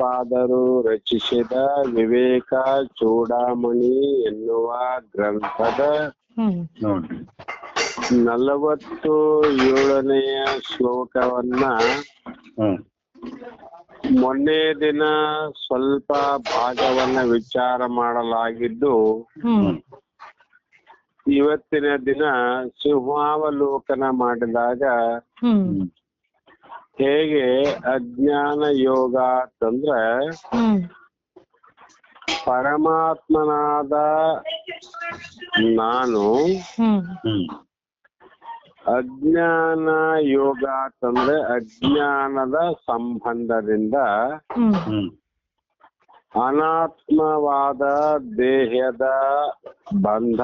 ಭಗವತ್ಪಾದರು ರಚಿಸಿದ ವಿವೇಕ ಚೂಡಾಮಣಿ ಎನ್ನುವ ಗ್ರಂಥದ ನೋಡ್ರಿ ನಲವತ್ತು ಏಳನೆಯ ಶ್ಲೋಕವನ್ನ ಮೊನ್ನೆ ದಿನ ಸ್ವಲ್ಪ ಭಾಗವನ್ನ ವಿಚಾರ ಮಾಡಲಾಗಿದ್ದು ಇವತ್ತಿನ ದಿನ ಸಿಂಹಾವಲೋಕನ ಮಾಡಿದಾಗ ಹೇಗೆ ಅಜ್ಞಾನ ಯೋಗ ಅಂತಂದ್ರೆ ಪರಮಾತ್ಮನಾದ ನಾನು ಅಜ್ಞಾನ ಯೋಗ ಅಂತಂದ್ರೆ ಅಜ್ಞಾನದ ಸಂಬಂಧದಿಂದ ಅನಾತ್ಮವಾದ ದೇಹದ ಬಂಧ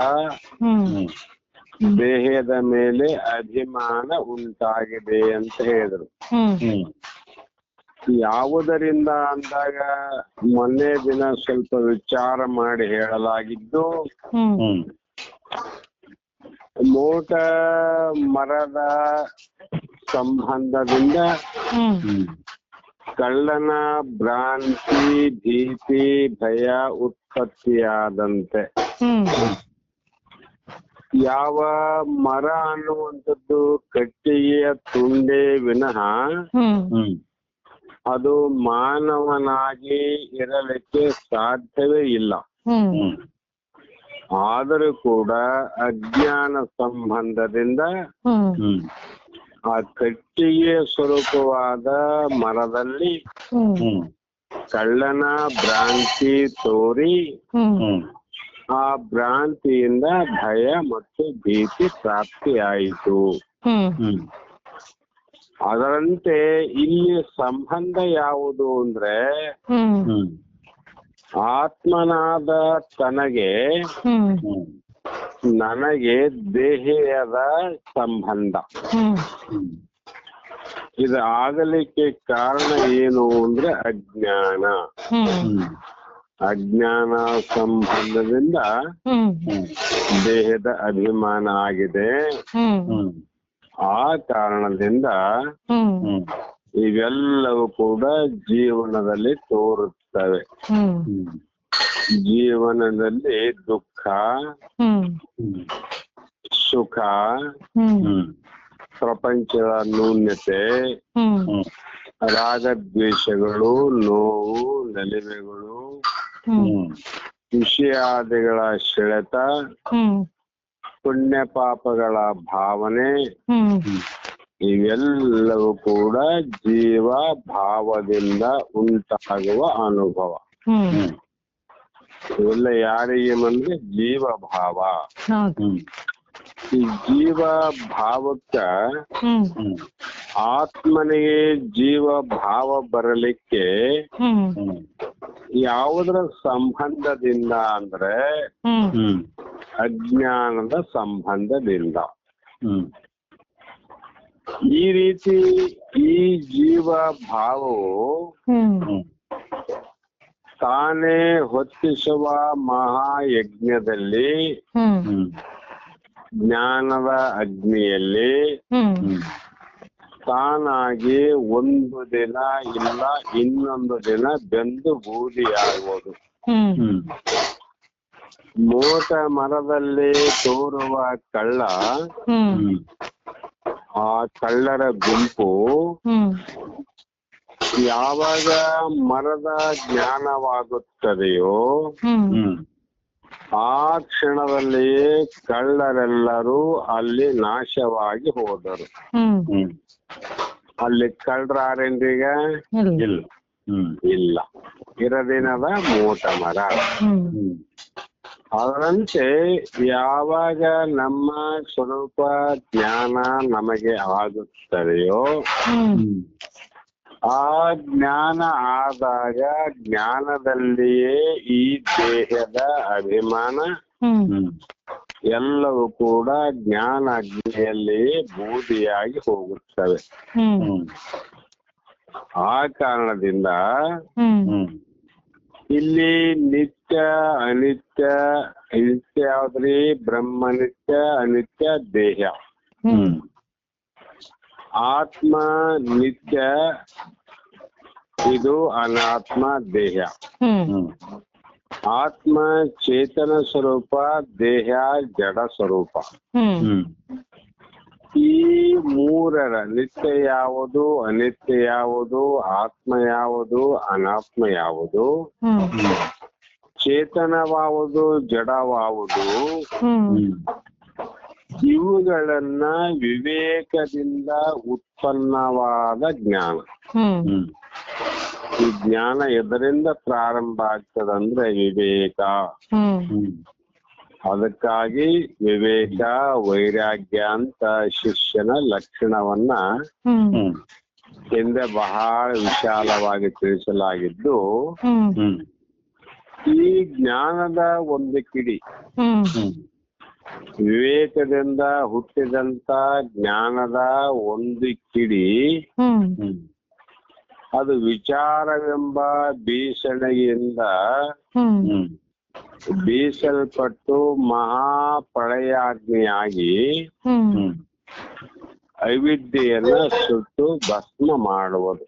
ದೇಹದ ಮೇಲೆ ಅಭಿಮಾನ ಉಂಟಾಗಿದೆ ಅಂತ ಹೇಳಿದ್ರು. ಯಾವುದರಿಂದ ಅಂದಾಗ ಮೊನ್ನೆ ದಿನ ಸ್ವಲ್ಪ ವಿಚಾರ ಮಾಡಿ ಹೇಳಲಾಗಿದ್ದು ಮೋಟ ಮರದ ಸಂಬಂಧದಿಂದ ಕಳ್ಳನ ಭ್ರಾಂತಿ ಭೀತಿ ಭಯ ಉತ್ಪತ್ತಿಯಾದಂತೆ. ಹ್ಮ್. ಯಾವ ಮರ ಅನ್ನುವಂಥದ್ದು ಕಟ್ಟಿಗೆಯ ತುಂಡೆ ವಿನಃ ಅದು ಮಾನವನಾಗಿ ಇರಲಿಕ್ಕೆ ಸಾಧ್ಯವೇ ಇಲ್ಲ. ಆದರೂ ಕೂಡ ಅಜ್ಞಾನ ಸಂಬಂಧದಿಂದ ಆ ಕಟ್ಟಿಗೆಯ ಸ್ವರೂಪವಾದ ಮರದಲ್ಲಿ ಕಳ್ಳನ ಭ್ರಾಂತಿ ತೋರಿ ಆ ಭ್ರಾಂತಿಯಿಂದ ಭಯ ಮತ್ತು ಭೀತಿ ಪ್ರಾಪ್ತಿಯಾಯಿತು. ಅದರಂತೆ ಇಲ್ಲಿ ಸಂಬಂಧ ಯಾವುದು ಅಂದ್ರೆ ಆತ್ಮನಾದ ತನಗೆ ನನಗೆ ದೇಹದ ಸಂಬಂಧ. ಇದು ಆಗಲಿಕ್ಕೆ ಕಾರಣ ಏನು ಅಂದ್ರೆ ಅಜ್ಞಾನ. ಅಜ್ಞಾನ ಸಂಬಂಧದಿಂದ ದೇಹದ ಅಭಿಮಾನ ಆಗಿದೆ. ಆ ಕಾರಣದಿಂದ ಇವೆಲ್ಲವೂ ಕೂಡ ಜೀವನದಲ್ಲಿ ತೋರುತ್ತವೆ. ಜೀವನದಲ್ಲಿ ದುಃಖ ಸುಖ ಪ್ರಪಂಚದ ನ್ಯೂನ್ಯತೆ ರಾಗದ್ವೇಷಗಳು ನೋವು ನಲಿಮೆಗಳು ವಿಷಯಾದಿಗಳ ಸೆಳೆತ ಹ್ಮ್. ಪುಣ್ಯ ಪಾಪಗಳ ಭಾವನೆ ಹ್ಮ್. ಇವೆಲ್ಲವೂ ಕೂಡ ಜೀವ ಭಾವದಿಂದ ಉಂಟಾಗುವ ಅನುಭವ. ಇವೆಲ್ಲ ಯಾರಿಗೆ ಅಂದ್ರೆ ಜೀವ ಭಾವ. ಈ ಜೀವ ಭಾವಕ್ಕ ಆತ್ಮನಿಗೆ ಜೀವ ಭಾವ ಬರಲಿಕ್ಕೆ ಯಾವುದರ ಸಂಬಂಧದಿಂದ ಅಂದ್ರೆ ಹ್ಮ್. ಹ್ಮ್. ಅಜ್ಞಾನದ ಸಂಬಂಧದಿಂದ. ಹ್ಮ್. ಈ ರೀತಿ ಈ ಜೀವ ಭಾವವು ಹ್ಮ್. ತಾನೇ ಹೊತ್ತಿಸುವ ಮಹಾಯಜ್ಞದಲ್ಲಿ ಹ್ಮ್. ಹ್ಮ್. ಜ್ಞಾನದ ಅಗ್ನಿಯಲ್ಲಿ ಹ್ಮ್. ತಾನಾಗಿ ಒಂದು ದಿನ ಇಲ್ಲ ಇನ್ನೊಂದು ದಿನ ಬೆಂದು ಬೂದಿ ಆಗುವುದು ಮೋಟ ಮರದಲ್ಲಿ ತೋರುವ ಕಳ್ಳ ಆ ಕಳ್ಳರ ಗುಂಪು ಯಾವಾಗ ಮರದ ಜ್ಞಾನವಾಗುತ್ತದೆಯೋ ಆ ಕ್ಷಣದಲ್ಲಿ ಕಳ್ಳರೆಲ್ಲರೂ ಅಲ್ಲಿ ನಾಶವಾಗಿ ಹೋದರು. ಹ್ಮ್ ಕಳ್ಳರ ಅಲ್ಲಿ ಈಗ ಇಲ್ಲ. ಇಲ್ಲ. ಹ್ಮ್. ಇಲ್ಲ. ಇರದಿನದ ಮೋಟ ಮರ. ಅದರಂತೆ ಯಾವಾಗ ನಮ್ಮ ಸ್ವರೂಪ ಜ್ಞಾನ ನಮಗೆ ಆಗುತ್ತದೆಯೋ ಆ ಜ್ಞಾನ ಆದಾಗ ಜ್ಞಾನದಲ್ಲಿಯೇ ಈ ದೇಹದ ಅಭಿಮಾನ ಎಲ್ಲವೂ ಕೂಡ ಜ್ಞಾನ ಅಗ್ನಿಯಲ್ಲಿಯೇ ಬೂದಿಯಾಗಿ ಹೋಗುತ್ತವೆ. ಆ ಕಾರಣದಿಂದ ಇಲ್ಲಿ ನಿತ್ಯ ಅನಿತ್ಯ ನಿತ್ಯ ಯಾವ್ದ್ರಿ? ಬ್ರಹ್ಮ ನಿತ್ಯ ಅನಿತ್ಯ ದೇಹ. ಹ್ಮ್. ಆತ್ಮ ನಿತ್ಯ ಇದು ಅನಾತ್ಮ ದೇಹ. ಆತ್ಮ ಚೇತನ ಸ್ವರೂಪ ದೇಹ ಜಡ ಸ್ವರೂಪ. ಈ ಮೂರರ ನಿತ್ಯ ಯಾವುದು ಅನಿತ್ಯ ಯಾವುದು ಆತ್ಮ ಯಾವುದು ಅನಾತ್ಮ ಯಾವುದು? ಚೇತನವಾವುದು ಜಡವಾವುದು? ಇವುಗಳನ್ನ ವಿವೇಕದಿಂದ ಉತ್ಪನ್ನವಾದ ಜ್ಞಾನ. ಈ ಜ್ಞಾನ ಎದರಿಂದ ಪ್ರಾರಂಭ ಆಗ್ತದಂದ್ರೆ ವಿವೇಕ. ಅದಕ್ಕಾಗಿ ವಿವೇಕ ವೈರಾಗ್ಯ ಅಂತ ಶಿಷ್ಯನ ಲಕ್ಷಣವನ್ನ ಹಿಂದೆ ಬಹಳ ವಿಶಾಲವಾಗಿ ತಿಳಿಸಲಾಗಿದ್ದು ಈ ಜ್ಞಾನದ ಒಂದು ಕಿಡಿ ವಿವೇಕದಿಂದ ಹುಟ್ಟಿದಂತ ಜ್ಞಾನದ ಒಂದು ಕಿಡಿ ಅದು ವಿಚಾರವೆಂಬ ಹ್ಮ್. ಬೀಸಲ್ಪಟ್ಟು ಮಹಾಪ್ರಳಯಾಗ್ನಿಯಾಗಿ ಹ್ಮ್. ಅವಿದ್ಯೆಯನ್ನ ಸುಟ್ಟು ಭಸ್ಮ ಮಾಡುವುದು.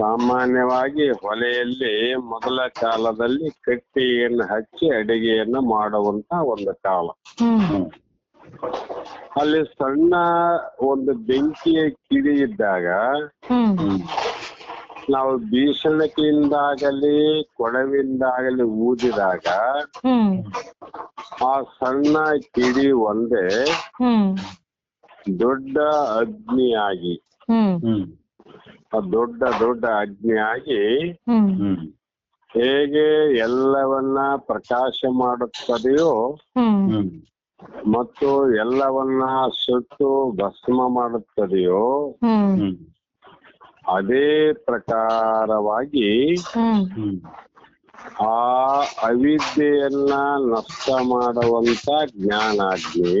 ಸಾಮಾನ್ಯವಾಗಿ ಹೊಲೆಯಲ್ಲಿ ಮೊದಲ ಕಾಲದಲ್ಲಿ ಕಟ್ಟಿಗೆಯನ್ನು ಹಚ್ಚಿ ಅಡಿಗೆಯನ್ನ ಮಾಡುವಂತ ಒಂದು ಕಾಲ. ಹ್ಮ್. ಅಲ್ಲಿ ಸಣ್ಣ ಒಂದು ಬೆಂಕಿಯ ಕಿಡಿ ಇದ್ದಾಗ ನಾವು ಬೀಸಣಿಕೆಯಿಂದಾಗಲಿ ಕೊಡವಿಂದಾಗಲಿ ಊದಿದಾಗ ಹ್ಮ್. ಆ ಸಣ್ಣ ಕಿಡಿ ಒಂದೇ ಹ್ಮ್. ದೊಡ್ಡ ಅಗ್ನಿಯಾಗಿ ದೊಡ್ಡ ದೊಡ್ಡ ಅಜ್ಞೆಯಾಗಿ ಹ್ಮ್. ಹ್ಮ್. ಹೇಗೆ ಎಲ್ಲವನ್ನ ಪ್ರಕಾಶ ಮಾಡುತ್ತದೆಯೋ ಮತ್ತು ಎಲ್ಲವನ್ನ ಸುಟ್ಟು ಭಸ್ಮ ಮಾಡುತ್ತದೆಯೋ ಅದೇ ಪ್ರಕಾರವಾಗಿ ಆ ಅವಿದ್ಯೆಯನ್ನ ನಷ್ಟ ಮಾಡುವಂತ ಜ್ಞಾನಾಗ್ನಿ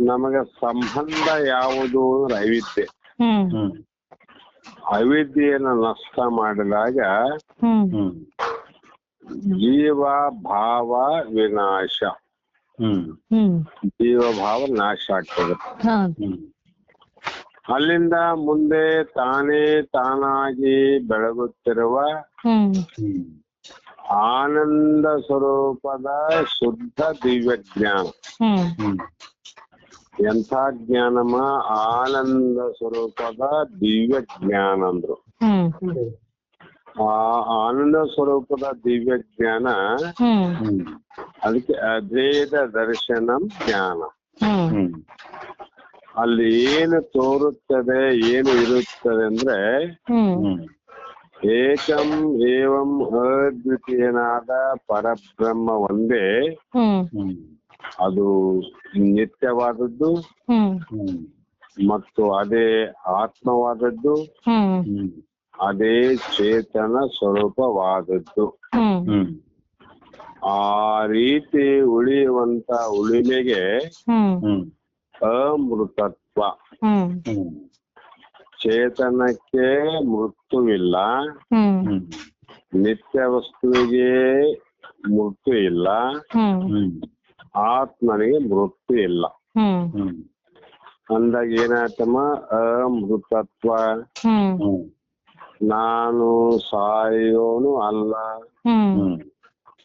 ನಮಗೆ ಸಂಬಂಧ ಯಾವುದು ಅಂದ್ರೆ ಅವಿದ್ಯೆ. ಅವಿದ್ಯೆಯನ್ನ ನಷ್ಟ ಮಾಡಿದಾಗ ಜೀವ ಭಾವ ವಿನಾಶ. ಹ್ಮ್. ಹ್ಮ್. ಜೀವ ಭಾವ ನಾಶ ಆಗ್ತದೆ. ಅಲ್ಲಿಂದ ಮುಂದೆ ತಾನೇ ತಾನಾಗಿ ಬೆಳಗುತ್ತಿರುವ ಆನಂದ ಸ್ವರೂಪದ ಶುದ್ಧ ದಿವ್ಯ ಜ್ಞಾನ ಎಂಥ ಜ್ಞಾನಮ ಆನಂದ ಸ್ವರೂಪದ ದಿವ್ಯ ಜ್ಞಾನ ಅಂದ್ರು. ಆ ಆನಂದ ಸ್ವರೂಪದ ದಿವ್ಯ ಜ್ಞಾನ ಅದಕ್ಕೆ ಅದ್ವೇದ ದರ್ಶನಂ ಜ್ಞಾನ. ಅಲ್ಲಿ ಏನು ತೋರುತ್ತದೆ ಏನು ಇರುತ್ತದೆ ಅಂದ್ರೆ ಏಕಂ ಏವಂ ಅದ್ವಿತೀಯನಾದ ಪರಬ್ರಹ್ಮ ಒಂದೇ ಅದು ನಿತ್ಯವಾದದ್ದು ಮತ್ತು ಅದೇ ಆತ್ಮವಾದದ್ದು ಅದೇ ಚೇತನ ಸ್ವರೂಪವಾದದ್ದು. ಆ ರೀತಿ ಉಳಿಯುವಂತ ಉಳಿಮೆಗೆ ಅಮೃತತ್ವ. ಚೇತನಕ್ಕೆ ಮೃತ್ಯುವಿಲ್ಲ. ನಿತ್ಯ ವಸ್ತುವಿಗೆ ಮೃತ್ಯು ಇಲ್ಲ ಆತ್ಮನಿಗೆ ಮೃತ್ಯು ಇಲ್ಲ. ಅಂದಾಗ ಏನಾಯ್ತಮ್ಮ? ಅಮೃತತ್ವ. ನಾನು ಸಾಯೋನು ಅಲ್ಲ.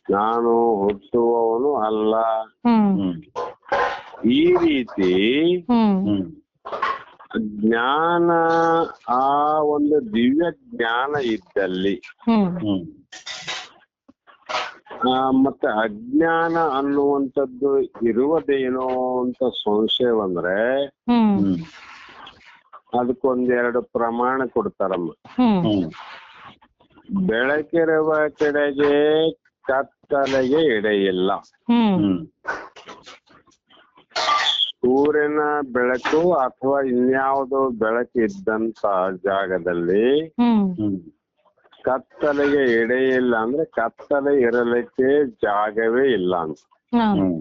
ನಾನು ಹುಟ್ಟುವವನು ಅಲ್ಲ. ಈ ರೀತಿ ಜ್ಞಾನ ಆ ಒಂದು ದಿವ್ಯ ಜ್ಞಾನ ಇದ್ದಲ್ಲಿ ಮತ್ತೆ ಅಜ್ಞಾನ ಅನ್ನುವಂಥದ್ದು ಇರುವುದೇನೋ ಅಂತ ಸಂಶಯ ಬಂದ್ರೆ ಅದಕ್ಕೊಂದೆರಡು ಪ್ರಮಾಣ ಕೊಡ್ತಾರಮ್ಮ. ಬೆಳಕಿರುವ ಕಡೆಗೆ ಕತ್ತಲೆಗೆ ಎಡೆಯಿಲ್ಲ. ಸೂರ್ಯನ ಬೆಳಕು ಅಥವಾ ಇನ್ಯಾವುದೋ ಬೆಳಕು ಇದ್ದಂತ ಜಾಗದಲ್ಲಿ ಹ್ಮ್ ಎಡೆ ಇಲ್ಲ ಅಂದ್ರೆ ಕತ್ತಲೆ ಇರಲಿಕ್ಕೆ ಜಾಗವೇ ಇಲ್ಲ ಅಂತ. ಹ್ಮ್.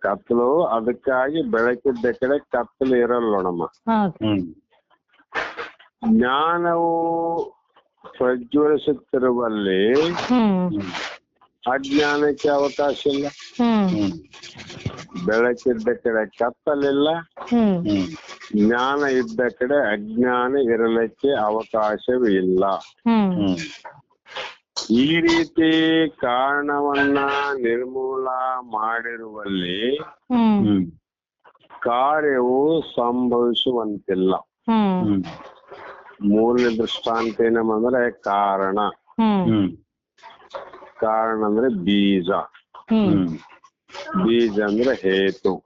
ಕತ್ತಲು ಅದಕ್ಕಾಗಿ ಬೆಳಕಿದ್ದ ಕಡೆ ಕತ್ತಲು ಇರಲ್ಲ ನೋಡಮ್ಮ. ಜ್ಞಾನವು ಪ್ರಜ್ವಲಿಸುತ್ತಿರುವಲ್ಲಿ ಅಜ್ಞಾನಕ್ಕೆ ಅವಕಾಶ ಇಲ್ಲ. ಬೆಳಕಿದ್ದ ಕಡೆ ಕತ್ತಲಿಲ್ಲ. ಜ್ಞಾನ ಇದ್ದ ಕಡೆ ಅಜ್ಞಾನ ಇರಲಿಕ್ಕೆ ಅವಕಾಶವಿಲ್ಲ ಈ ರೀತಿ ಕಾರಣವನ್ನ ನಿರ್ಮೂಲ ಮಾಡಿರುವಲ್ಲಿ ಕಾರ್ಯವು ಸಂಭವಿಸುವಂತಿಲ್ಲ. ಮೂಲ ದೃಷ್ಟಾಂತ ಏನಂದ್ರೆ ಕಾರಣ. ಕಾರಣ ಅಂದ್ರೆ ಬೀಜ. ಬೀಜ ಅಂದ್ರೆ ಹೇತು.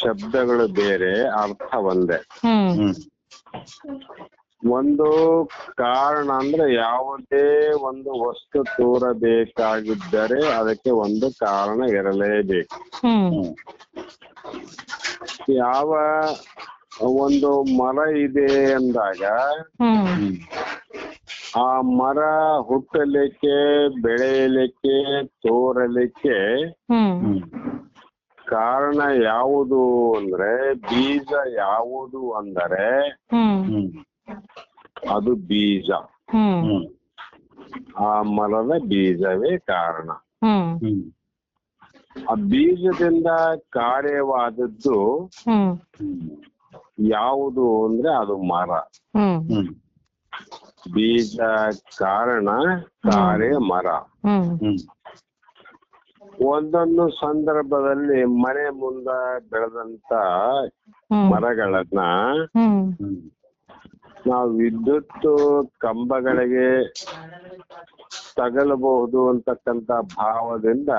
ಶಬ್ದಗಳು ಬೇರೆ ಅರ್ಥ ಒಂದೇ. ಒಂದು ಕಾರಣ ಅಂದ್ರೆ ಯಾವುದೇ ಒಂದು ವಸ್ತು ತೋರಬೇಕಾಗಿದ್ದರೆ ಅದಕ್ಕೆ ಒಂದು ಕಾರಣ ಇರಲೇಬೇಕು. ಯಾವ ಒಂದು ಮರ ಇದೆ ಅಂದಾಗ ಆ ಮರ ಹುಟ್ಟಲಿಕ್ಕೆ ಬೆಳೆಯಲಿಕ್ಕೆ ತೋರಲಿಕ್ಕೆ ಕಾರಣ ಯಾವುದು ಅಂದ್ರೆ ಬೀಜ ಯಾವುದು ಅಂದರೆ ಹ್ಮ್. ಹ್ಮ್. ಅದು ಬೀಜ. ಆ ಮರದ ಬೀಜವೇ ಕಾರಣ. ಆ ಬೀಜದಿಂದ ಕಾರ್ಯವಾದದ್ದು ಯಾವುದು ಅಂದ್ರೆ ಅದು ಮರ. ಬೀಜ ಕಾರಣ ಕಾರ್ಯ ಮರ. ಒಂದೊಂದು ಸಂದರ್ಭದಲ್ಲಿ ಮನೆ ಮುಂದ ಬೆಳೆದಂತ ಮರಗಳನ್ನ ನಾವು ವಿದ್ಯುತ್ ಕಂಬಗಳಿಗೆ ತಗಲಬಹುದು ಅಂತಕ್ಕಂತ ಭಾವದಿಂದ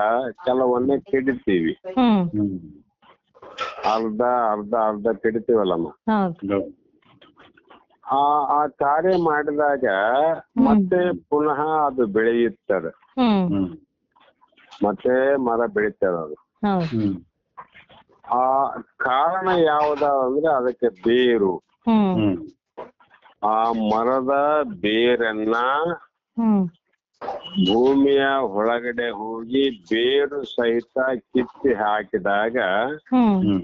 ಕೆಲವನ್ನ ಕೆಡಿತೀವಿ. ಅರ್ಧ ಅರ್ಧ ಅರ್ಧ ಕೆಡಿತೀವಲ್ಲಮ್ಮ. ಆ ಆ ಕಾರ್ಯ ಮಾಡಿದಾಗ ಮತ್ತೆ ಪುನಃ ಅದು ಬೆಳೆಯುತ್ತದೆ. ಮತ್ತೆ ಮರ ಬೆಳೀತಾ ಇರೋದು. ಹೌದು. ಹ್ಮ್. ಆ ಕಾರಣ ಯಾವ್ದ ಅಂದ್ರೆ ಅದಕ್ಕೆ ಬೇರು. ಹ್ಮ್. ಹ್ಮ್. ಆ ಮರದ ಬೇರನ್ನ ಹ್ಮ್. ಭೂಮಿಯ ಒಳಗಡೆ ಹೋಗಿ ಬೇರು ಸಹಿತ ಕಿತ್ತಿ ಹಾಕಿದಾಗ ಹ್ಮ್. ಹ್ಮ್.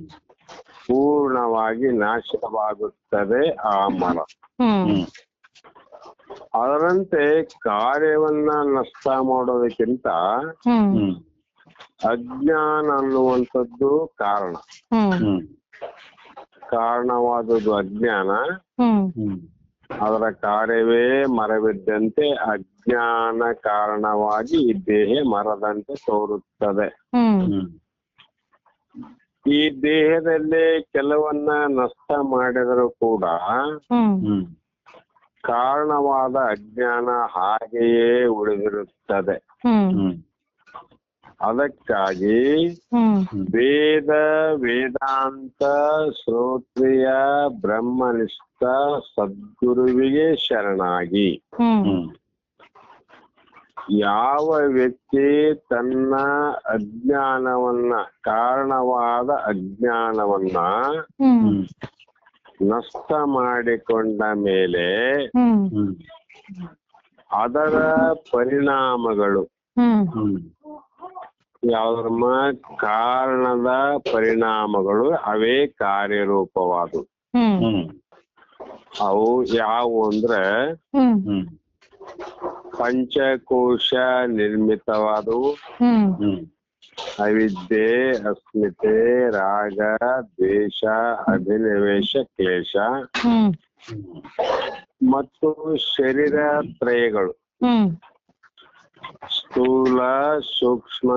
ಪೂರ್ಣವಾಗಿ ನಾಶವಾಗುತ್ತದೆ ಆ ಮರ. ಹ್ಮ್. ಹ್ಮ್. ಅದರಂತೆ ಕಾರ್ಯವನ್ನ ನಷ್ಟ ಮಾಡೋದಕ್ಕಿಂತ ಅಜ್ಞಾನ ಅನ್ನುವಂಥದ್ದು ಕಾರಣ. ಕಾರಣವಾದದ್ದು ಅಜ್ಞಾನ. ಅದರ ಕಾರ್ಯವೇ ಮರವಿದ್ದಂತೆ ಅಜ್ಞಾನ ಕಾರಣವಾಗಿ ಈ ದೇಹ ಮರದಂತೆ ತೋರುತ್ತದೆ. ಈ ದೇಹದಲ್ಲಿ ಕೆಲವನ್ನ ನಷ್ಟ ಮಾಡಿದರೂ ಕೂಡ ಕಾರಣವಾದ ಅಜ್ಞಾನ ಹಾಗೆಯೇ ಉಳಿದಿರುತ್ತದೆ. ಅದಕ್ಕಾಗಿ ಹ್ಮ್. ವೇದ ವೇದಾಂತ ಶ್ರೋತ್ರಿಯ ಬ್ರಹ್ಮನಿಷ್ಠ ಸದ್ಗುರುವಿಗೆ ಶರಣಾಗಿ. ಯಾವ ವ್ಯಕ್ತಿ ತನ್ನ ಅಜ್ಞಾನವನ್ನ ಕಾರಣವಾದ ಅಜ್ಞಾನವನ್ನ ನಷ್ಟ ಮಾಡಿಕೊಂಡ ಮೇಲೆ ಹ್ಮ್. ಅದರ ಪರಿಣಾಮಗಳು. ಹ್ಮ್. ಹ್ಮ್. ಕಾರಣದ ಪರಿಣಾಮಗಳು ಅವೇ ಕಾರ್ಯರೂಪವಾದವು ಅವು ಯಾವುವು ಅಂದ್ರೆ ಪಂಚಕೋಶ ನಿರ್ಮಿತವಾದವು. ಅವಿದ್ಯೆ ಅಸ್ಮಿತೆ ರಾಗ ದ್ವೇಷ ಅಭಿನಿವೇಶ ಕ್ಲೇಶ. ಮತ್ತು ಶರೀರ ತ್ರಯಗಳು. ಸ್ಥೂಲ ಸೂಕ್ಷ್ಮ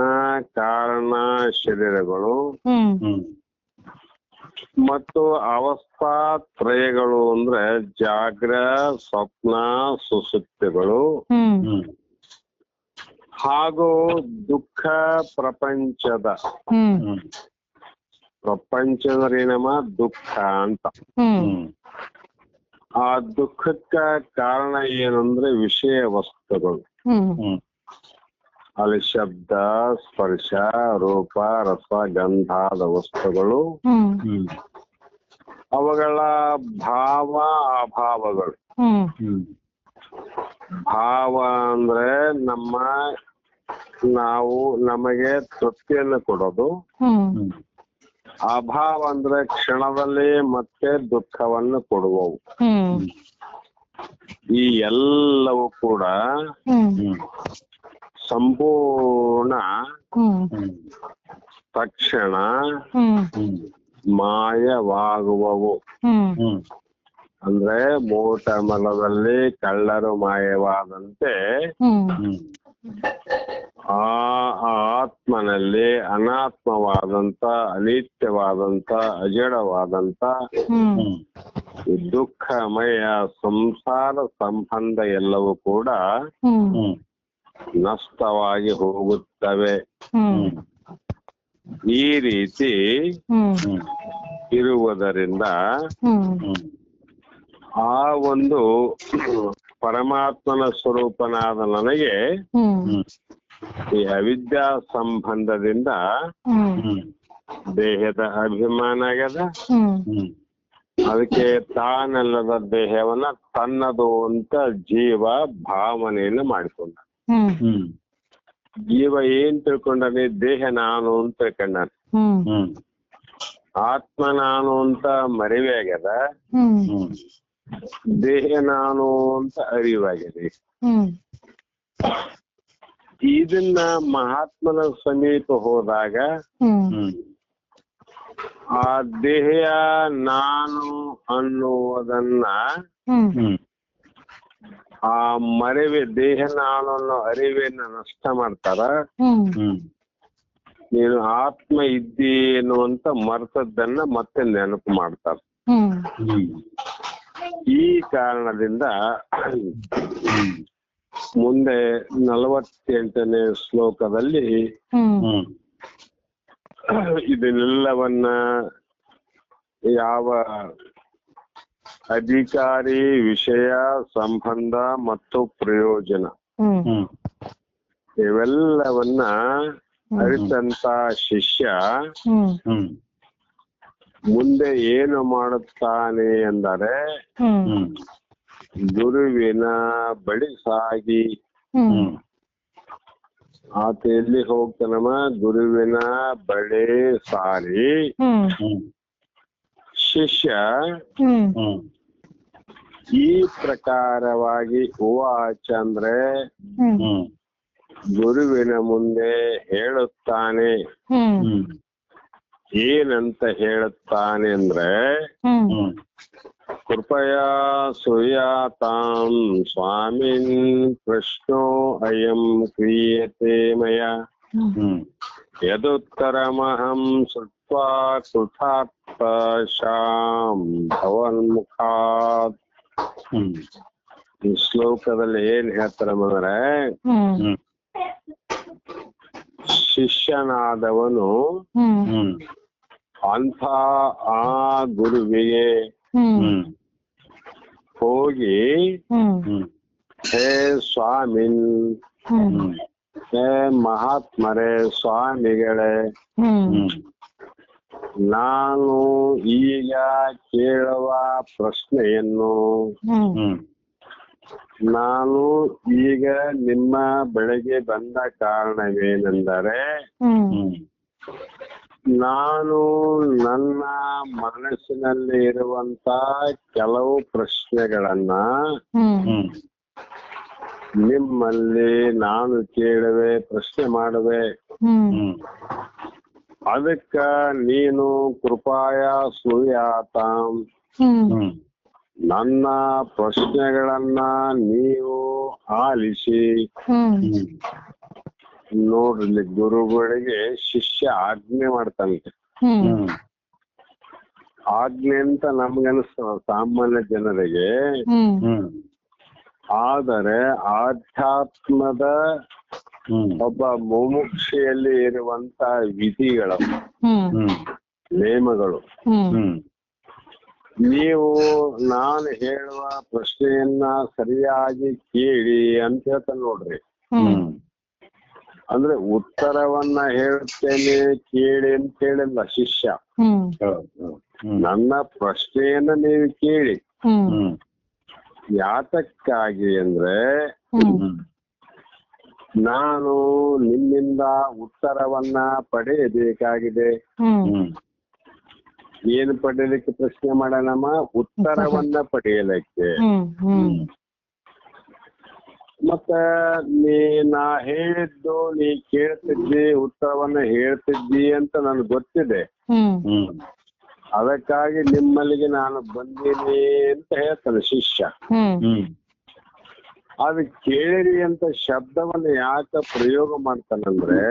ಕಾರಣ ಶರೀರಗಳು. ಮತ್ತು ಅವಸ್ಥಾ ತ್ರಯಗಳು ಅಂದ್ರೆ ಜಾಗ್ರ ಸ್ವಪ್ನ ಸುಸುಪ್ತಿಗಳು ಹಾಗೂ ದುಃಖ ಪ್ರಪಂಚದ. ಪ್ರಪಂಚದ ಏನಮ್ಮ ದುಃಖ ಅಂತ. ಆ ದುಃಖಕ್ಕ ಕಾರಣ ಏನಂದ್ರೆ ವಿಷಯ ವಸ್ತುಗಳು. ಹ್ಮ್. ಹ್ಮ್ ಅಲ್ಲಿ ಶಬ್ದ ಸ್ಪರ್ಶ ರೂಪ ರಸ ಗಂಧಾದ ವಸ್ತುಗಳು. ಹ್ಮ್. ಹ್ಮ್ ಅವುಗಳ ಭಾವ ಅಭಾವಗಳು. ಭಾವ ಅಂದ್ರೆ ನಮ್ಮ ನಾವು ನಮಗೆ ತೃಪ್ತಿಯನ್ನು ಕೊಡೋದು. ಅಭಾವ ಅಂದ್ರೆ ಕ್ಷಣದಲ್ಲಿ ಮತ್ತೆ ದುಃಖವನ್ನು ಕೊಡುವವು. ಹ್ಮ್. ಈ ಎಲ್ಲವೂ ಕೂಡ ಸಂಪೂರ್ಣ ತಕ್ಷಣ ಮಾಯವಾಗುವವು. ಅಂದ್ರೆ ಮೂಟ ಮಲದಲ್ಲಿ ಕಳ್ಳರು ಮಾಯವಾದಂತೆ ಆ ಆತ್ಮನಲ್ಲಿ ಅನಾತ್ಮವಾದಂತ ಅನಿತ್ಯವಾದಂತ ಅಜಡವಾದಂತ ದುಃಖಮಯ ಸಂಸಾರ ಸಂಬಂಧ ಎಲ್ಲವೂ ಕೂಡ ನಷ್ಟವಾಗಿ ಹೋಗುತ್ತವೆ. ಈ ರೀತಿ ಇರುವುದರಿಂದ ಆ ಒಂದು ಪರಮಾತ್ಮನ ಸ್ವರೂಪನಾದ ನನಗೆ ಈ ಅವಿದ್ಯಾ ಸಂಬಂಧದಿಂದ ದೇಹದ ಅಭಿಮಾನ ಆಗ್ಯದ. ಅದಕ್ಕೆ ತಾನಲ್ಲದ ದೇಹವನ್ನ ತನ್ನದು ಅಂತ ಜೀವ ಭಾವನೆಯನ್ನು ಮಾಡಿಕೊಂಡ. ಜೀವ ಏನ್ ತಿಳ್ಕೊಂಡಾನೆ? ದೇಹ ನಾನು ಅಂತ ತಿಳ್ಕೊಂಡಾನೆ. ಹ್ಮ್. ಆತ್ಮ ನಾನು ಅಂತ ಮರಿವೆ ಆಗ್ಯದ. ದೇಹ ನಾನು ಅಂತ ಅರಿವಾಗಿದೆ. ಹ್ಮ್. ಇದನ್ನ ಮಹಾತ್ಮನ ಸಮೀಪ ಹೋದಾಗ ಆ ದೇಹ ನಾನು ಅನ್ನುವುದನ್ನ ಆ ಮರೆವೆ ದೇಹ ನಾನು ಅನ್ನೋ ಅರಿವೆಯನ್ನ ನಷ್ಟ ಮಾಡ್ತಾರ? ಹ್ಮ್. ಹ್ಮ್. ನೀನು ಆತ್ಮ ಇದ್ದಿ ಎನ್ನುವಂತ ಮರ್ತದ್ದನ್ನ ಮತ್ತೆ ನೆನಪು ಮಾಡ್ತಾರ. ಹ್ಮ್. ಹ್ಮ್. ಈ ಕಾರಣದಿಂದ ಮುಂದೆ ನಲವತ್ತೆಂಟನೇ ಶ್ಲೋಕದಲ್ಲಿ ಇದನ್ನೆಲ್ಲವನ್ನ ಯಾವ ಅಧಿಕಾರಿ ವಿಷಯ ಸಂಬಂಧ ಮತ್ತು ಪ್ರಯೋಜನ ಇವೆಲ್ಲವನ್ನ ಅರಿತಂತ ಶಿಷ್ಯ ಮುಂದೆ ಏನು ಮಾಡುತ್ತಾನೆ ಎಂದರೆ ಗುರುವಿನ ಬಳಿ ಸಾಗಿ. ಆತ ಎಲ್ಲಿ ಹೋಗ್ತಾನಮ್ಮ ಗುರುವಿನ ಬಳಿ ಸಾರಿ. ಶಿಷ್ಯ ಈ ಪ್ರಕಾರವಾಗಿ ಉವಾಚ ಅಂದ್ರೆ ಗುರುವಿನ ಮುಂದೆ ಹೇಳುತ್ತಾನೆ. ಏನಂತ ಹೇಳುತ್ತಾನೆ ಅಂದ್ರೆ ಕೃಪಯ ಕೃಪಯಾ ಸ್ವಾಮಿನ್ ಪ್ರಶ್ನೋ ಅಯಂ ಕ್ರಿಯತೆ ಮಯ. ಹ್ಮ್. ಯದುತ್ತರಮಹಂ ಶೃತ್ವಾ ಕೃತಾರ್ಥ ಶಾಂ ಭವನ್ಮುಖಾತ್. ಹ್ಮ್. ಈ ಶ್ಲೋಕದಲ್ಲಿ ಏನ್ ಹೇಳ್ತಾರೆ ಅಂದ್ರೆ ಶಿಷ್ಯನಾದವನು ಅಂಥ ಆ ಗುರುವಿಗೆ ಹೋಗಿ ಹೇ ಸ್ವಾಮಿನ್ ಹೇ ಮಹಾತ್ಮರೇ ಸ್ವಾಮಿಗಳೇ ನಾನು ಈಗ ಕೇಳುವ ಪ್ರಶ್ನೆಯನ್ನು ನಾನು ಈಗ ನಿಮ್ಮ ಬೆಳೆಗೆ ಬಂದ ಕಾರಣವೇನೆಂದರೆ ನಾನು ನನ್ನ ಮನಸ್ಸಿನಲ್ಲಿ ಇರುವಂತ ಕೆಲವು ಪ್ರಶ್ನೆಗಳನ್ನ ನಿಮ್ಮಲ್ಲಿ ನಾನು ಕೇಳುವೆ ಪ್ರಶ್ನೆ ಮಾಡುವೆ. ಅದಕ್ಕ ನೀನು ಕೃಪಾಯ ಸೂಯಾತಾಂ ನನ್ನ ಪ್ರಶ್ನೆಗಳನ್ನ ನೀವು ಆಲಿಸಿ. ನೋಡ್ರಿ ಗುರುಗಳಿಗೆ ಶಿಷ್ಯ ಆಜ್ಞೆ ಮಾಡ್ತಾನೆ. ಆಜ್ಞೆ ಅಂತ ನಮ್ಗನ್ಸ್ತದ ಸಾಮಾನ್ಯ ಜನರಿಗೆ. ಆದರೆ ಆಧ್ಯಾತ್ಮದ ಒಬ್ಬ ಮುಮುಕ್ಷೆಯಲ್ಲಿ ಇರುವಂತ ವಿಧಿಗಳು ನೇಮಗಳು. ನೀವು ನಾನು ಹೇಳುವ ಪ್ರಶ್ನೆಯನ್ನ ಸರಿಯಾಗಿ ಕೇಳಿ ಅಂತ ಹೇಳ್ತಾನೆ ನೋಡ್ರಿ. ಅಂದ್ರೆ ಉತ್ತರವನ್ನ ಹೇಳ್ತೇನೆ ಕೇಳಿ ಅಂತ ಹೇಳಿಲ್ಲ ಶಿಷ್ಯ. ನನ್ನ ಪ್ರಶ್ನೆಯನ್ನ ನೀವು ಕೇಳಿ. ಯಾತಕ್ಕಾಗಿ ಅಂದ್ರೆ ನಾನು ನಿಮ್ಮಿಂದ ಉತ್ತರವನ್ನ ಪಡೆಯಬೇಕಾಗಿದೆ. ಏನು ಪಡೆಯಲಿಕ್ಕೆ ಪ್ರಶ್ನೆ ಮಾಡೋಣಮ್ಮ? ಉತ್ತರವನ್ನ ಪಡೆಯಲಿಕ್ಕೆ. ಮತ್ತ ನೀ ನಾ ಹೇಳಿದ್ದು ನೀ ಕೇಳ್ತಿದ್ದಿ ಉತ್ತರವನ್ನ ಹೇಳ್ತಿದ್ದಿ ಅಂತ ನನಗೆ ಗೊತ್ತಿದೆ. ಅದಕ್ಕಾಗಿ ನಿಮ್ಮಲ್ಲಿಗೆ ನಾನು ಬಂದೀನಿ ಅಂತ ಹೇಳ್ತಾನೆ ಶಿಷ್ಯ. ಅದು ಕೇಳಿರಿ ಅಂತ ಶಬ್ದವನ್ನ ಯಾಕ ಪ್ರಯೋಗ ಮಾಡ್ತಾನಂದ್ರೆ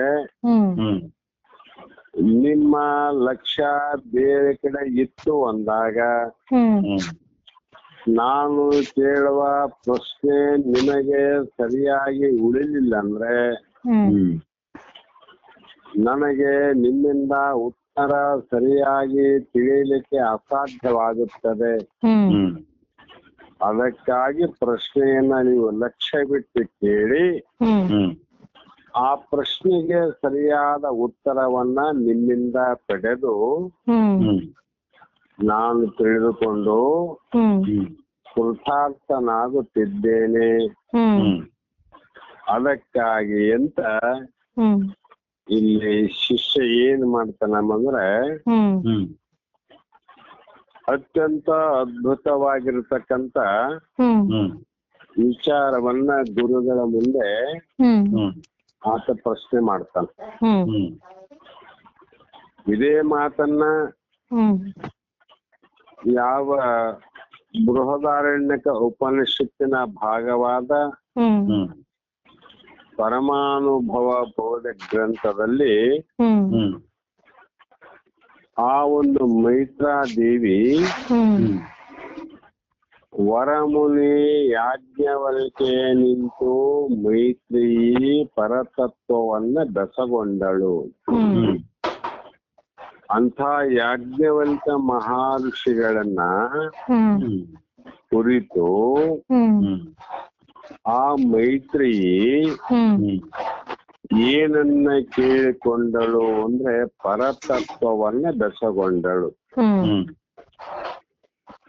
ನಿಮ್ಮ ಲಕ್ಷ್ಯ ಬೇರೆ ಕಡೆ ಇತ್ತು ಅಂದಾಗ ನಾನು ಕೇಳುವ ಪ್ರಶ್ನೆ ನಿಮಗೆ ಸರಿಯಾಗಿ ಉಳಿಲಿಲ್ಲ ಅಂದ್ರೆ ನನಗೆ ನಿಮ್ಮಿಂದ ಉತ್ತರ ಸರಿಯಾಗಿ ತಿಳಿಯಲಿಕ್ಕೆ ಅಸಾಧ್ಯವಾಗುತ್ತದೆ. ಅದಕ್ಕಾಗಿ ಪ್ರಶ್ನೆಯನ್ನ ನೀವು ಲಕ್ಷ್ಯ ಬಿಟ್ಟು ಕೇಳಿ. ಆ ಪ್ರಶ್ನೆಗೆ ಸರಿಯಾದ ಉತ್ತರವನ್ನ ನಿಮ್ಮಿಂದ ಪಡೆದು ನಾನು ತಿಳಿದುಕೊಂಡು ಕೃತಾರ್ಥನಾಗುತ್ತಿದ್ದೇನೆ. ಅದಕ್ಕಾಗಿ ಅಂತ ಹ್ಮ್. ಇಲ್ಲಿ ಶಿಷ್ಯ ಏನ್ ಮಾಡ್ತಾನಂದ್ರೆ ಅಂದ್ರೆ ಹ್ಮ್. ಅತ್ಯಂತ ಅದ್ಭುತವಾಗಿರತಕ್ಕಂತ ವಿಚಾರವನ್ನ ಗುರುಗಳ ಮುಂದೆ ಆತ ಪ್ರಶ್ನೆ ಮಾಡ್ತಾನೆ. ಇದೇ ಮಾತನ್ನ ಯಾವ ಬೃಹದಾರಣ್ಯಕ ಉಪನಿಷತ್ತಿನ ಭಾಗವಾದ ಪರಮಾನುಭವ ಬೋಧ ಗ್ರಂಥದಲ್ಲಿ ಆ ಒಂದು ಮೈತ್ರಾ ದೇವಿ ವರಮುನಿ ಯಾಜ್ಞವಲ್ಕೆ ನಿಂತು ಮೈತ್ರಿ ಪರತತ್ವವನ್ನ ಬೆಸಗೊಂಡಳು ಅಂಥ ಯಾಜ್ಞವಲ್ಕ ಮಹರ್ಷಿಗಳನ್ನ ಕುರಿತು ಆ ಮೈತ್ರಿ ಏನನ್ನ ಕೇಳಿಕೊಂಡಳು ಅಂದ್ರೆ ಪರತತ್ವವನ್ನ ಬೆಸಗೊಂಡಳು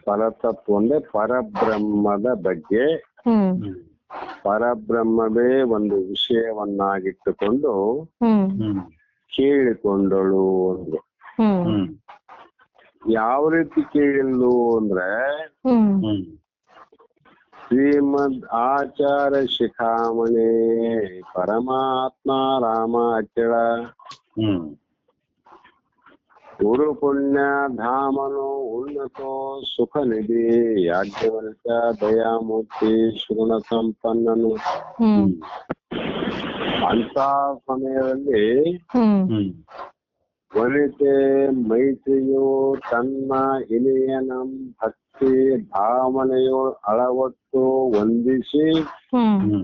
ಪರತತ್ವ ಅಂದ್ರೆ ಪರಬ್ರಹ್ಮದ ಬಗ್ಗೆ ಹ್ಮ್. ಹ್ಮ್ ಪರಬ್ರಹ್ಮವೇ ಒಂದು ವಿಷಯವನ್ನಾಗಿಟ್ಟುಕೊಂಡು ಕೇಳಿಕೊಂಡಳು ಒಂದು ಹ್ಮ್. ಯಾವ ರೀತಿ ಕೇಳಿದ್ಲು ಅಂದ್ರೆ ಶ್ರೀಮದ್ ಆಚಾರ ಶಿಖಾಮಣಿ ಪರಮಾತ್ಮ ರಾಮ ಅಚಳ ಗುರು ಪುಣ್ಯ ಧಾಮನು ಉನ್ನತೋ ಸುಖ ನಿಧಿ ಯಾಜ್ಞವಲ್ಕ ದಯಾಮೂರ್ತಿ ಶೃಣ ಸಂಪನ್ನನು ಹ್ಮ್. ಅಂತ ಸಮಯದಲ್ಲಿ ಹ್ಮ್. ವನಿತೆ ಮೈತ್ರಿಯು ತನ್ನ ಇನಿಯನಂ ಭಕ್ತಿ ಭಾವನೆಯು ಅಳವಟ್ಟು ವಂದಿಸಿ ಹ್ಮ್.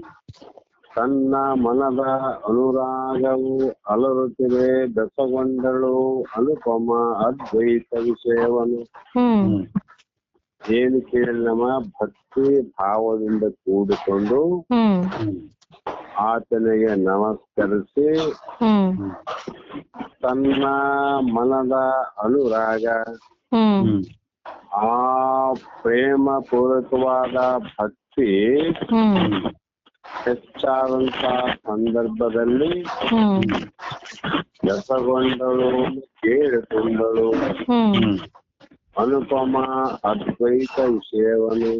ತನ್ನ ಮನದ ಅನುರಾಗವು ಅಲರುತ್ತಿದೆ ಬೆಸಗೊಂಡಳು ಅನುಪಮ ಅದ್ವೈತ ವಿಷಯವನ್ನು. ಏನು ಕೇಳಿನಮ ಭಕ್ತಿ ಭಾವದಿಂದ ಕೂಡಿಕೊಂಡು ಆತನಿಗೆ ನಮಸ್ಕರಿಸಿ ತನ್ನ ಮನದ ಅನುರಾಗ ಆ ಪ್ರೇಮ ಪೂರ್ವಕವಾದ ಭಕ್ತಿ ಹೆಚ್ಚಾದಂತ ಸಂದರ್ಭದಲ್ಲಿ ಹ್ಮ್. ಬೆಸಗೊಂಡಳು ಕೇಳಿಕೊಂಡಳು. ಅನುಪಮ ಅದ್ವೈತ ವಿಷಯವನ್ನು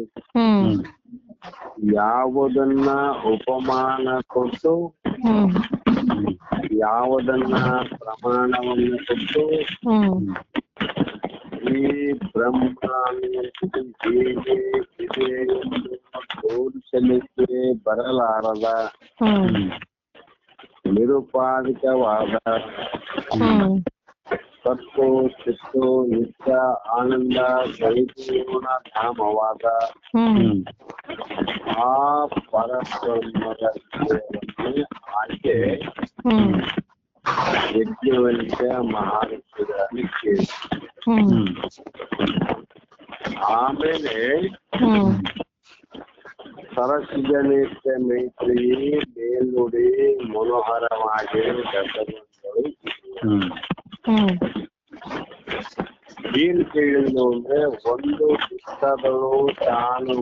ಯಾವುದನ್ನ ಉಪಮಾನ ಕೊಟ್ಟು ಯಾವುದನ್ನ ಪ್ರಮಾಣವನ್ನು ಕೊಟ್ಟು ಈ ಬ್ರಹ್ಮ ಅನ್ನುವಂಥದ್ದು ಹೇಗೆ ಇದೆ ಎಂದು ತೋರಿಸಲಿಕ್ಕೆ ಬರಲಾರದ ಹ್ಮ್ ನಿರುಪಾಧಿಕವಾದ ಹ್ಮ್ ಸತ್ತು ಚಿತ್ತು ನಿತ್ಯ ಆನಂದ ಪರಿಪೂರ್ಣ ಧಾಮವಾದ ಹ್ಮ್ ಹ್ಮ್ ಆ ಪರಬ್ರಹ್ಮದ ವಿಷಯವನ್ನು ಆಕೆ ಹ್ಮ್ ಯಜ್ಞವಲ್ಕ ಮಹಾಋಷಿಗಳಲ್ಲಿ ಕೇಳಿ ಹ್ಮ್ ಹ್ಮ್ ಆಮೇಲೆ ಹ್ಮ್ ಸರಸಿಜನಿತ್ಯ ಮೈತ್ರಿ ಮೇಲ್ನುಡಿ ಮನೋಹರವಾಗಿ ಹ್ಮ್. ಏನ್ ಅಂದ್ರೆ ಒಂದು ಪುಸ್ತಕಗಳು ತಾನು